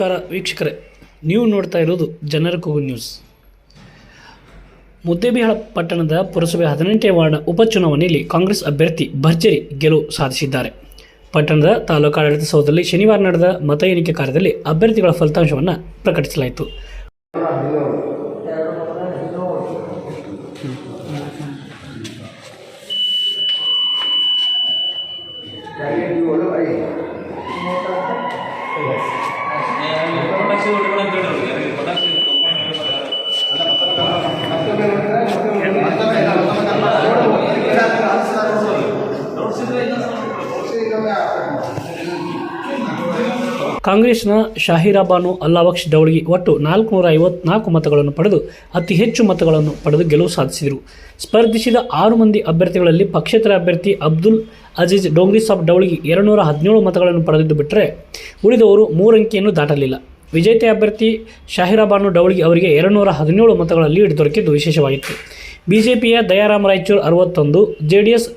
ನಮಸ್ಕಾರ ವೀಕ್ಷಕರೇ, ನೀವು ನೋಡ್ತಾ ಇರೋದು ಜನರ ಕೂಗು ನ್ಯೂಸ್. ಮುದ್ದೇಬಿಹಾಳ ಪಟ್ಟಣದ ಪುರಸಭೆ ಹದಿನೆಂಟನೇ ವಾರ್ಡ್ ಉಪಚುನಾವಣೆಯಲ್ಲಿ ಕಾಂಗ್ರೆಸ್ ಅಭ್ಯರ್ಥಿ ಭರ್ಜರಿ ಗೆಲುವು ಸಾಧಿಸಿದ್ದಾರೆ. ಪಟ್ಟಣದ ತಾಲೂಕು ಆಡಳಿತ ಸೌಧದಲ್ಲಿ ಶನಿವಾರ ನಡೆದ ಮತ ಎಣಿಕೆ ಕಾರ್ಯದಲ್ಲಿ ಅಭ್ಯರ್ಥಿಗಳ ಫಲಿತಾಂಶವನ್ನು ಪ್ರಕಟಿಸಲಾಯಿತು. ಕಾಂಗ್ರೆಸ್ನ ಶಾಹಿರಾಬಾನು ಅಲ್ಲಾಬಕ್ಷ್ ಡೌಳಿಗೆ ಒಟ್ಟು ನಾಲ್ಕುನೂರ ಐವತ್ನಾಲ್ಕು ಮತಗಳನ್ನು ಪಡೆದು ಅತಿ ಹೆಚ್ಚು ಮತಗಳನ್ನು ಪಡೆದು ಗೆಲುವು ಸಾಧಿಸಿದರು. ಸ್ಪರ್ಧಿಸಿದ ಆರು ಮಂದಿ ಅಭ್ಯರ್ಥಿಗಳಲ್ಲಿ ಪಕ್ಷೇತರ ಅಭ್ಯರ್ಥಿ ಅಬ್ದುಲ್ ಅಜೀಜ್ ಡೋಂಗ್ರಿ ಸಾಬ್ ಡೌಳಿಗೆ ಎರಡುನೂರ ಹದಿನೇಳು ಮತಗಳನ್ನು ಪಡೆದಿದ್ದು ಬಿಟ್ಟರೆ ಉಳಿದವರು ಮೂರಂಕಿಯನ್ನು ದಾಟಲಿಲ್ಲ. ವಿಜೇತೆ ಅಭ್ಯರ್ಥಿ ಶಾಹಿರಾಬಾನು ಡೌಳಿಗೆ ಅವರಿಗೆ ಎರಡುನೂರ ಹದಿನೇಳು ಮತಗಳ ಲೀಡ್ ದೊರಕಿದ್ದು ವಿಶೇಷವಾಗಿತ್ತು. ಬಿಜೆಪಿಯ ದಯಾರಾಮ್ ರಾಯಚೂರ್ ಅರವತ್ತೊಂದು ಜೆ ಡಿ ಎಸ್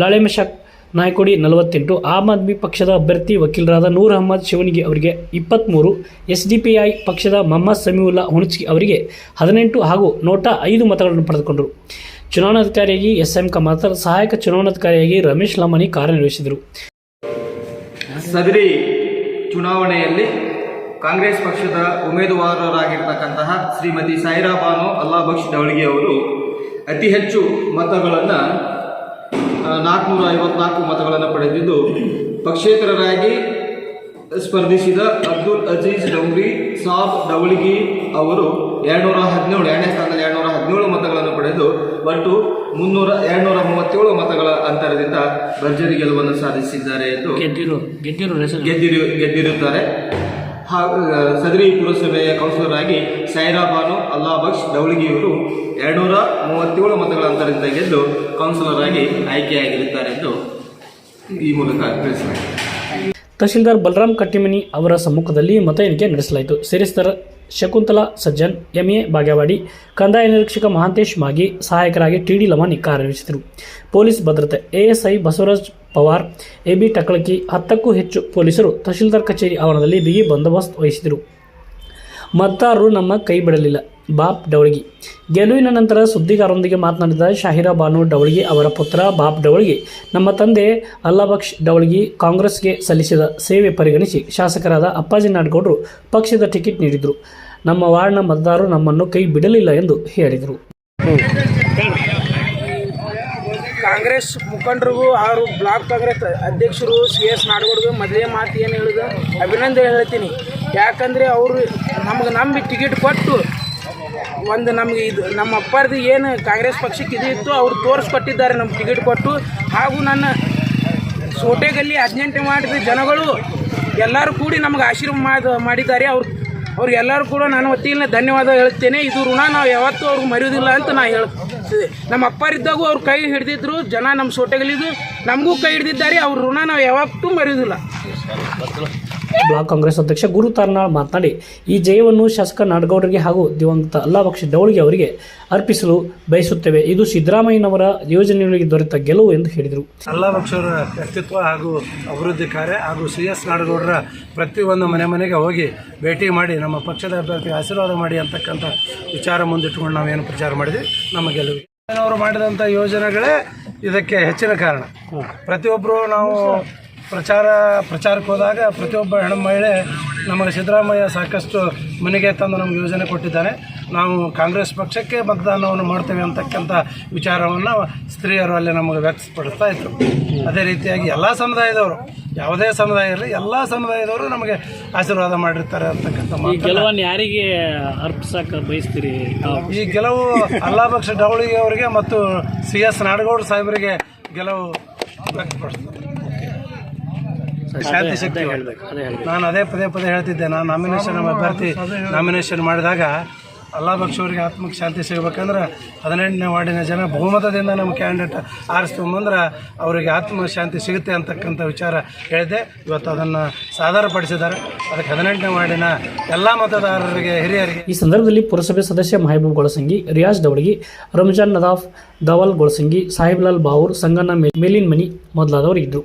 ಲಾಳೆಮಶಾಕ್ ನಾಯ್ಕೋಡಿ ನಲವತ್ತೆಂಟು, ಆಮ್ ಆದ್ಮಿ ಪಕ್ಷದ ಅಭ್ಯರ್ಥಿ ವಕೀಲರಾದ ನೂರ್ ಅಹಮದ್ ಶಿವನಿಗೆ ಅವರಿಗೆ ಇಪ್ಪತ್ತ್ಮೂರು ಎಸ್ ಡಿ ಪಿ ಐ ಪಕ್ಷದ ಮೊಹಮ್ಮದ್ ಸಮೀವುಲ್ಲಾ ಹುಣಚ್ಕಿ ಅವರಿಗೆ ಹದಿನೆಂಟು ಹಾಗೂ ನೋಟಾ ಐದು ಮತಗಳನ್ನು ಪಡೆದುಕೊಂಡರು. ಚುನಾವಣಾಧಿಕಾರಿಯಾಗಿ ಎಸ್ ಎಂ ಕಮಾತರ್ ಸಹಾಯಕ ಚುನಾವಣಾಧಿಕಾರಿಯಾಗಿ ರಮೇಶ್ ಲಮಾನಿ ಕಾರ್ಯನಿರ್ವಹಿಸಿದರು. ಸದರಿ ಚುನಾವಣೆಯಲ್ಲಿ ಕಾಂಗ್ರೆಸ್ ಪಕ್ಷದ ಉಮೇದುವಾರರಾಗಿರ್ತಕ್ಕಂತಹ ಶ್ರೀಮತಿ ಸಾಯಿರಾ ಬಾನು ಅಲ್ಲಾಬಕ್ಷ್ ಅವರು ಅತಿ ಹೆಚ್ಚು ಮತಗಳನ್ನು ನಾಲ್ಕುನೂರ ಐವತ್ನಾಲ್ಕು ಮತಗಳನ್ನು ಪಡೆದಿದ್ದು ಪಕ್ಷೇತರರಾಗಿ ಸ್ಪರ್ಧಿಸಿದ ಅಬ್ದುಲ್ ಅಜೀಜ್ ಡೌರಿ ಸಾಬ್ ಡವಳಿಗಿ ಅವರು ಎರಡುನೂರ ಹದಿನೇಳು ಎರಡನೇ ಸ್ಥಾನದಲ್ಲಿ ಎರಡುನೂರ ಹದಿನೇಳು ಮತಗಳನ್ನು ಪಡೆದು ಒಟ್ಟು ಮುನ್ನೂರ ಎರಡುನೂರ ಮೂವತ್ತೇಳು ಮತಗಳ ಅಂತರದಿಂದ ಭರ್ಜರಿ ಗೆಲುವನ್ನು ಸಾಧಿಸಿದ್ದಾರೆ ಎಂದು ಗೆದ್ದಿರು ಗೆದ್ದಿರು ಗೆದ್ದಿರು ಗೆದ್ದಿರುತ್ತಾರೆ. ಸದರಿ ಪುರಸಭೆಯ ಕೌನ್ಸಿಲರ್ ಆಗಿ ಸೈರಾ ಬಾನು ಅಲ್ಲಾ ಬಕ್ಷ್ ಡವಳಿಗಿಯವರು ಎರಡುನೂರ ಮೂವತ್ತೇಳು ಮತಗಳ ಅಂತರದಿಂದ ಗೆದ್ದು ಕೌನ್ಸಿಲರ್ ಆಗಿ ಆಯ್ಕೆಯಾಗಿರುತ್ತಾರೆ ಎಂದು ಈ ಮೂಲಕ ತಿಳಿಸಲಾಗಿದೆ. ತಹಶೀಲ್ದಾರ್ ಬಲರಾಮ್ ಕಟ್ಟಿಮನಿ ಅವರ ಸಮ್ಮುಖದಲ್ಲಿ ಮತ ಎಣಿಕೆ ನಡೆಸಲಾಯಿತು. ಸೇರಿಸಿದರ ಶಕುಂತಲಾ ಸಜ್ಜನ್, ಎಂಎ ಬಾಗೇವಾಡಿ, ಕಂದಾಯ ನಿರೀಕ್ಷಕ ಮಹಾಂತೇಶ್ ಮಾಗಿ ಸಹಾಯಕರಾಗಿ ಟಿಡಿ ಲಮಾನಿ ಕಾರ್ಯನಿರ್ವಹಿಸಿದರು. ಪೊಲೀಸ್ ಭದ್ರತೆ, ಎಎಸ್ಐ ಬಸವರಾಜ್ ಪವಾರ್, ಎಬಿ ಟಕಳಕಿ ಹತ್ತಕ್ಕೂ ಹೆಚ್ಚು ಪೊಲೀಸರು ತಹಶೀಲ್ದಾರ್ ಕಚೇರಿ ಆವರಣದಲ್ಲಿ ಬಿಗಿ ಬಂದೋಬಸ್ತ್ ವಹಿಸಿದರು. ಮತ್ತಾರರು ನಮ್ಮ ಕೈ ಬಿಡಲಿಲ್ಲ. ಬಾಪ್ ಡವಳಗಿ. ಗೆಲುವಿನ ನಂತರ ಸುದ್ದಿಗಾರರೊಂದಿಗೆ ಮಾತನಾಡಿದ ಶಾಹಿರಾ ಬಾನು ಡವಳಗಿ ಅವರ ಪುತ್ರ ಬಾಪ್ ಡವಳಗಿ, ನಮ್ಮ ತಂದೆ ಅಲ್ಲಾಬಕ್ಷ್ ಡವಳಗಿ ಕಾಂಗ್ರೆಸ್ಗೆ ಸಲ್ಲಿಸಿದ ಸೇವೆ ಪರಿಗಣಿಸಿ ಶಾಸಕರಾದ ಅಪ್ಪಾಜಿ ನಾಡಗೌಡರು ಪಕ್ಷದ ಟಿಕೆಟ್ ನೀಡಿದರು. ನಮ್ಮ ವಾರ್ಡ್ನ ಮತದಾರರು ನಮ್ಮನ್ನು ಕೈ ಬಿಡಲಿಲ್ಲ ಎಂದು ಹೇಳಿದರು. ಕಾಂಗ್ರೆಸ್ ಮುಖಂಡರಿಗೂ ಅವರು ಬ್ಲಾಕ್ ಕಾಂಗ್ರೆಸ್ ಅಧ್ಯಕ್ಷರು ಸಿ ಎಸ್ ನಾಡಗೌಡ್ಗೆ ಮೊದಲೇ ಮಾತು ಏನು ಹೇಳಿದ ಅಭಿನಂದನೆ ಹೇಳ್ತೀನಿ. ಯಾಕಂದರೆ ಅವರು ನಮ್ಗೆ ನಂಬಿ ಟಿಕೆಟ್ ಕೊಟ್ಟು ಒಂದು ನಮಗೆ ಇದು ನಮ್ಮ ಅಪ್ಪಾರ್ದು ಏನು ಕಾಂಗ್ರೆಸ್ ಪಕ್ಷಕ್ಕೆ ಇದು ಇತ್ತು, ಅವ್ರು ತೋರಿಸ್ಕೊಟ್ಟಿದ್ದಾರೆ ನಮ್ಗೆ ಟಿಕೆಟ್ ಕೊಟ್ಟು. ಹಾಗೂ ನನ್ನ ಸೋಟೆಗಲ್ಲಿ ಹದಿನೆಂಟು ಮಾಡಿದ ಜನಗಳು ಎಲ್ಲರೂ ಕೂಡಿ ನಮ್ಗೆ ಆಶೀರ್ವಾದ ಮಾಡಿದ್ದಾರೆ. ಅವ್ರು ಅವ್ರಿಗೆಲ್ಲರೂ ಕೂಡ ನಾನು ವತಿಯಿಂದ ಧನ್ಯವಾದ ಹೇಳ್ತೇನೆ ಇದು ಋಣ ನಾವು ಯಾವತ್ತೂ ಅವ್ರಿಗೆ ಮರೆಯೋದಿಲ್ಲ ಅಂತ ನಾ ಹೇಳ್ತಿದ್ದೆ ನಮ್ಮ ಅಪ್ಪರಿದ್ದಾಗೂ ಅವ್ರು ಕೈ ಹಿಡಿದಿದ್ರು, ಜನ ನಮ್ಮ ಸೋಟೆಗಳಿದ್ದು, ನಮಗೂ ಕೈ ಹಿಡಿದಿದ್ದಾರೆ, ಅವ್ರ ಋಣ ನಾವು ಯಾವತ್ತೂ ಮರೆಯೋದಿಲ್ಲ. ಬ್ಲಾಕ್ ಕಾಂಗ್ರೆಸ್ ಅಧ್ಯಕ್ಷ ಗುರು ತಾರ್ನಾಳ್ ಮಾತನಾಡಿ ಈ ಜಯವನ್ನು ಶಾಸಕ ನಾಡಗೌಡರಿಗೆ ಹಾಗೂ ದಿವಂಗತ ಅಲ್ಲಾಬಕ್ಷ ಡೌಳಿಗೆ ಅವರಿಗೆ ಅರ್ಪಿಸಲು ಬಯಸುತ್ತೇವೆ. ಇದು ಸಿದ್ದರಾಮಯ್ಯನವರ ಯೋಜನೆಗಳಿಗೆ ದೊರೆತ ಗೆಲುವು ಎಂದು ಹೇಳಿದರು. ಅಲ್ಲಾಬಕ್ಷರ ವ್ಯಕ್ತಿತ್ವ ಹಾಗೂ ಅಭಿವೃದ್ಧಿ ಕಾರ್ಯ ಹಾಗೂ ಸಿ ಎಸ್ ನಾಡಗೌಡರ ಪ್ರತಿಯೊಂದು ಮನೆ ಮನೆಗೆ ಹೋಗಿ ಭೇಟಿ ಮಾಡಿ ನಮ್ಮ ಪಕ್ಷದ ಅಭ್ಯರ್ಥಿ ಆಶೀರ್ವಾದ ಮಾಡಿ ಅಂತಕ್ಕಂಥ ವಿಚಾರ ಮುಂದಿಟ್ಟುಕೊಂಡು ನಾವೇನು ಪ್ರಚಾರ ಮಾಡಿದ್ವಿ. ನಮ್ಮ ಗೆಲುವು. ಅವರು ಮಾಡಿದಂಥ ಯೋಜನೆಗಳೇ ಇದಕ್ಕೆ ಹೆಚ್ಚಿನ ಕಾರಣ. ಪ್ರತಿಯೊಬ್ಬರು ನಾವು ಪ್ರಚಾರ ಪ್ರಚಾರಕ್ಕೆ ಹೋದಾಗ ಪ್ರತಿಯೊಬ್ಬ ಹೆಣ್ಣು ಮಹಿಳೆ ನಮಗೆ ಸಿದ್ದರಾಮಯ್ಯ ಸಾಕಷ್ಟು ಮನೆಗೆ ತಂದು ನಮಗೆ ಯೋಜನೆ ಕೊಟ್ಟಿದ್ದಾರೆ ನಾವು ಕಾಂಗ್ರೆಸ್ ಪಕ್ಷಕ್ಕೆ ಮತದಾನವನ್ನು ಮಾಡ್ತೇವೆ ಅಂತಕ್ಕಂಥ ವಿಚಾರವನ್ನು ಸ್ತ್ರೀಯರು ಅಲ್ಲಿ ನಮಗೆ ವ್ಯಕ್ತಪಡಿಸ್ತಾ ಇದ್ರು. ಅದೇ ರೀತಿಯಾಗಿ ಎಲ್ಲ ಸಮುದಾಯದವರು ಯಾವುದೇ ಸಮುದಾಯ ಇರಲಿ ಎಲ್ಲ ಸಮುದಾಯದವರು ನಮಗೆ ಆಶೀರ್ವಾದ ಮಾಡಿರ್ತಾರೆ ಅಂತಕ್ಕಂಥ ಗೆಲುವನ್ನು ಯಾರಿಗೆ ಅರ್ಪಿಸಕ್ಕೆ ಬಯಸ್ತೀರಿ ಈ ಗೆಲುವು ಅಲ್ಲಾಭಕ್ಷ ಡವಳಿಗೆ ಅವರಿಗೆ ಮತ್ತು ಸಿ ಎಸ್ ನಾಡಗೌಡ ಸಾಹೇಬರಿಗೆ ಗೆಲುವು ವ್ಯಕ್ತಪಡಿಸ್ತಾರೆ. ಶಾಂತಿ ಶಕ್ತಿ ನಾನು ಅದೇ ಪದೇ ಪದೇ ಹೇಳ್ತಿದ್ದೆ ನಾನು ನಾಮಿನೇಷನ್ ಅಭ್ಯರ್ಥಿ ನಾಮಿನೇಷನ್ ಮಾಡಿದಾಗ ಅಲ್ಲಾ ಅವರಿಗೆ ಆತ್ಮಕ್ಕೆ ಶಾಂತಿ ಸಿಗಬೇಕಂದ್ರೆ ಹದಿನೆಂಟನೇ ವಾರ್ಡಿನ ಜನ ಬಹುಮತದಿಂದ ನಮ್ಮ ಕ್ಯಾಂಡಿಡೇಟ್ ಆರಿಸ್ಕೊಂಬಂದ್ರೆ ಅವರಿಗೆ ಆತ್ಮ ಶಾಂತಿ ಸಿಗುತ್ತೆ ಅಂತಕ್ಕಂಥ ವಿಚಾರ ಹೇಳಿದೆ. ಇವತ್ತು ಅದನ್ನು ಸಾಧಾರಪಡಿಸಿದ್ದಾರೆ ಅದಕ್ಕೆ ಹದಿನೆಂಟನೇ ವಾರ್ಡಿನ ಎಲ್ಲ ಮತದಾರರಿಗೆ ಹಿರಿಯರಿಗೆ. ಈ ಸಂದರ್ಭದಲ್ಲಿ ಪುರಸಭೆ ಸದಸ್ಯ ಮಹಬೂಬ್ ಗೊಳಸಂಗಿ ರಿಯಾಜ್ ದವಡಗಿ ರಂಜಾನ್ ನದಾಫ್ ದವಲ್ ಗೊಳಸಂಗಿ ಸಾಹಿಬ್ಲಾಲ್ ಬಾವೂರ್ ಸಂಗಣ್ಣ ಮೇ- ಮೇಲಿನ್ ಮನಿ ಮೊದಲಾದವರು ಇದ್ದರು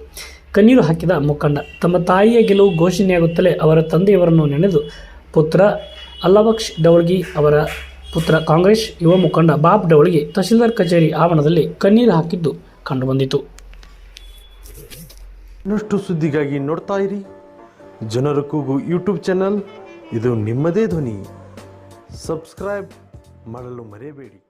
ಕಣ್ಣೀರು ಹಾಕಿದ ಮುಖಂಡ. ತಮ್ಮ ತಾಯಿಯ ಗೆಲುವು ಘೋಷಣೆಯಾಗುತ್ತಲೇ ಅವರ ತಂದೆಯವರನ್ನು ನೆನೆದು ಪುತ್ರ ಅಲ್ಲಬಕ್ಷ್ ಡವಳ್ಗಿ ಅವರ ಪುತ್ರ ಕಾಂಗ್ರೆಸ್ ಯುವ ಮುಖಂಡ ಬಾಬ್ ಡವಳ್ಗಿ ತಹಶೀಲ್ದಾರ್ ಕಚೇರಿ ಆವರಣದಲ್ಲಿ ಕಣ್ಣೀರು ಹಾಕಿದ್ದು ಕಂಡುಬಂದಿತು. ಇನ್ನಷ್ಟು ಸುದ್ದಿಗಾಗಿ ನೋಡ್ತಾ ಇರಿ. ಜನರ ಕೂಗು ಯೂಟ್ಯೂಬ್ ಚಾನಲ್. ಇದು ನಿಮ್ಮದೇ ಧ್ವನಿ. ಸಬ್ಸ್ಕ್ರೈಬ್ ಮಾಡಲು ಮರೆಯಬೇಡಿ.